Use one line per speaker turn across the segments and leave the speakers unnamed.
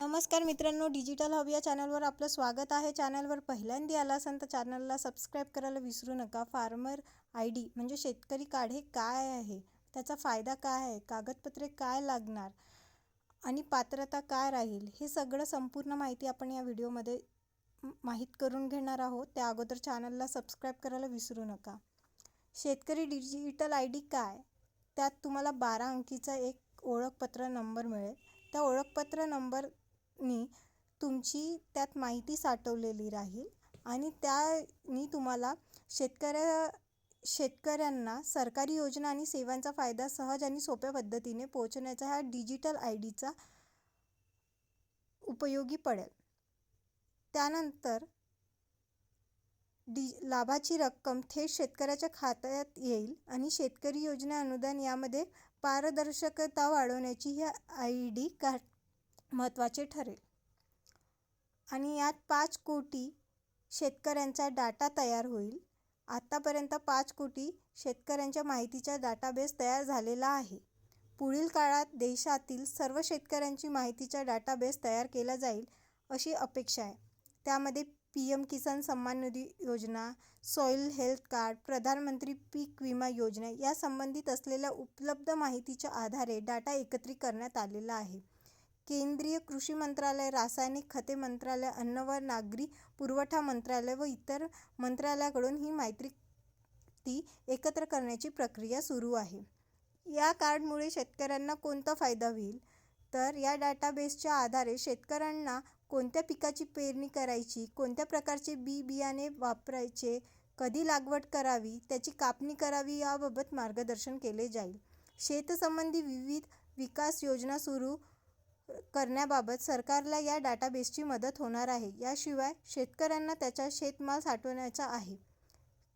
नमस्कार मित्रांनो digital hub या चॅनलवर आपलं स्वागत आहे. चॅनलवर पहिल्यांदा आला असाल तर चॅनलला सबस्क्राईब करायला विसरू नका. फार्मर आय डी म्हणजे शेतकरी कार्ड हे काय आहे? त्याचा फायदा काय आहे? कागदपत्रे काय लागणार? आणि पात्रता काय राहील? हे सगळं संपूर्ण माहिती आपण या व्हिडिओमध्ये माहीत करून घेणार आहोत. त्या अगोदर चॅनलला सबस्क्राईब करायला विसरू नका. शेतकरी डिजिटल आय डी काय? त्यात तुम्हाला बारा अंकीचा एक ओळखपत्र नंबर मिळेल. त्या ओळखपत्र नंबर नी तुमची त्यात माहिती साठवलेली राहील आणि त्यानी तुम्हाला शेतकऱ्या शेतकऱ्यांना सरकारी योजना आणि सेवांचा फायदा सहज आणि सोप्या पद्धतीने पोहोचण्याचा हा डिजिटल आय डीचा उपयोगी पडेल. त्यानंतर डी लाभाची रक्कम थेट शेतकऱ्याच्या खात्यात येईल आणि शेतकरी योजना अनुदान यामध्ये पारदर्शकता वाढवण्याची ही आय डी का महत्त्वाचे ठरेल. आणि यात पाच कोटी शेतकऱ्यांचा डाटा तयार होईल. आत्तापर्यंत पाच कोटी शेतकऱ्यांच्या माहितीचा डाटाबेस तयार झालेला आहे. पुढील काळात देशातील सर्व शेतकऱ्यांची माहितीचा डाटाबेस तयार केला जाईल अशी अपेक्षा आहे. त्यामध्ये पी एम किसान सन्मान निधी योजना सॉईल हेल्थ कार्ड प्रधानमंत्री पीक विमा योजना या संबंधित असलेल्या उपलब्ध माहितीच्या आधारे डाटा एकत्रित करण्यात आलेला आहे. केंद्रीय कृषी मंत्रालय रासायनिक खते मंत्रालय अन्न व नागरी पुरवठा मंत्रालय व इतर मंत्रालयाकडून ही माहिती एकत्र करण्याची प्रक्रिया सुरू आहे. या कार्डमुळे शेतकऱ्यांना कोणता फायदा होईल? तर या डाटाबेसच्या आधारे शेतकऱ्यांना कोणत्या पिकाची पेरणी करायची कोणत्या प्रकारचे बी बियाणे वापरायचे कधी लागवड करावी त्याची कापणी करावी याबाबत मार्गदर्शन केले जाईल. शेतसंबंधी विविध विकास योजना सुरू करण्याबाबत सरकारला या डाटाबेसची मदत होणार आहे. याशिवाय शेतकऱ्यांना त्याचा शेतमाल साठवण्याचा आहे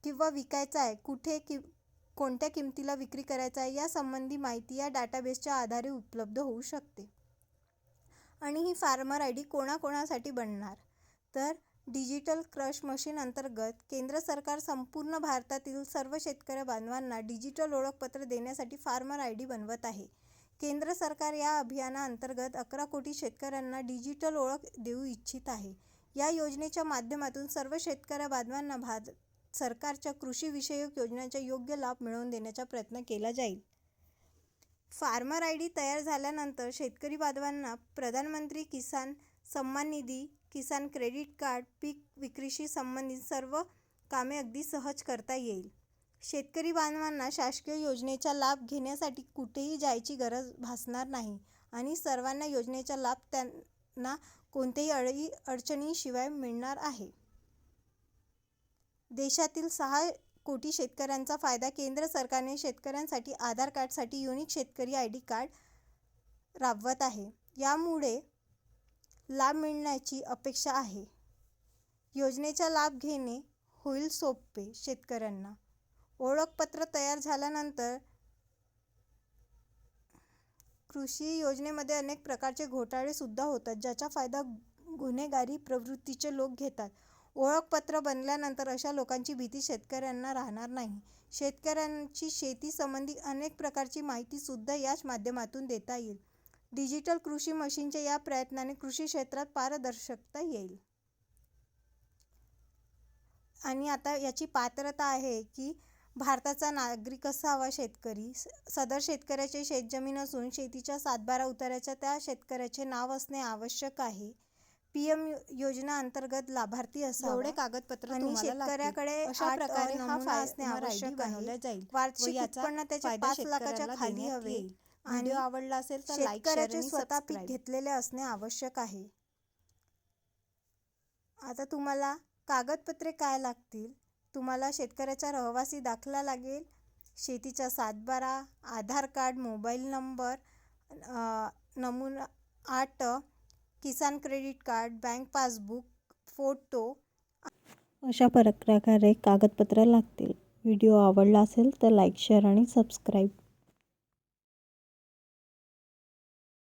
किंवा विकायचा आहे. कुठे कि कोणत्या किमतीला विक्री करायचा आहे यासंबंधी माहिती या डाटाबेसच्या आधारे उपलब्ध होऊ शकते. आणि ही फार्मर आय डी कोणाकोणासाठी बनणार? तर डिजिटल क्रश मशीन अंतर्गत केंद्र सरकार संपूर्ण भारतातील सर्व शेतकरी बांधवांना डिजिटल ओळखपत्र देण्यासाठी फार्मर आय डी बनवत आहे. केंद्र सरकार या अभियानाअंतर्गत अकरा कोटी शेतकऱ्यांना डिजिटल ओळख देऊ इच्छित आहे. या योजनेच्या माध्यमातून सर्व शेतकऱ्या बांधवांना भारत सरकारच्या कृषीविषयक योजनांचा योग्य लाभ मिळवून देण्याचा प्रयत्न केला जाईल. फार्मर आय डी तयार झाल्यानंतर शेतकरी बांधवांना प्रधानमंत्री किसान सन्मान निधी किसान क्रेडिट कार्ड पीक विक्रीशी संबंधित सर्व कामे अगदी सहज करता येईल. शेतकरी बांधवांना शासकीय योजनेचा लाभ घेण्यासाठी कुठेही जायची गरज भासणार नाही आणि सर्वांना योजनेचा लाभ त्यांना कोणत्याही अडी अडचणीशिवाय मिळणार आहे. देशातील सहा कोटी शेतकऱ्यांचा फायदा केंद्र सरकारने शेतकऱ्यांसाठी आधार कार्डसाठी युनिक शेतकरी आय डी कार्ड राबवत आहे. यामुळे लाभ मिळण्याची अपेक्षा आहे. योजनेचा लाभ घेणे होईल सोपे शेतकऱ्यांना. ओळखपत्र तयार झाल्यानंतर कृषी योजनेमध्ये अनेक प्रकारचे घोटाळे सुद्धा होतात ज्याचा फायदा गुन्हेगारी प्रवृत्तीचे लोक घेतात. ओळखपत्र बनल्यानंतर अशा लोकांची भीती शेतकऱ्यांना राहणार नाही. शेतकऱ्यांची शेती संबंधी अनेक प्रकारची माहिती सुद्धा याच माध्यमातून देता येईल. डिजिटल कृषी मशीनच्या या प्रयत्नाने कृषी क्षेत्रात पारदर्शकता येईल. आणि आता याची पात्रता आहे की भारताचा नागरिक असावा शेतकरी. सदर शेतकऱ्याचे शेतजमीन असून शेतीच्या सातबारा उताऱ्याच्या त्या शेतकऱ्याचे नाव असणे आवश्यक आहे. पी एम योजना अंतर्गत लाभार्थी असावा.
एवढे कागदपत्र
आणि. शेतकऱ्याकडे
अशा प्रकारे हा
असणे आवश्यक आहे.
जाईल.
वार्षिक उत्पन्न त्याच्या पाच लाखाच्या खाली हवे. आणि
आवडला असेल तर
शेतकऱ्याचे स्वतः पीक घेतलेले असणे आवश्यक आहे. आता तुम्हाला कागदपत्रे काय लागतील? तुम्हाला शेतकऱ्याचा रहिवासी दाखला लागेल. शेतीचा सातबारा आधार कार्ड मोबाईल नंबर नमुना आठ Kisan credit card bank passbook photo.
अशा प्रकारे कागदपत्र लागतील. व्हिडिओ आवडला असेल तर लाईक शेअर आणि सबस्क्राईब.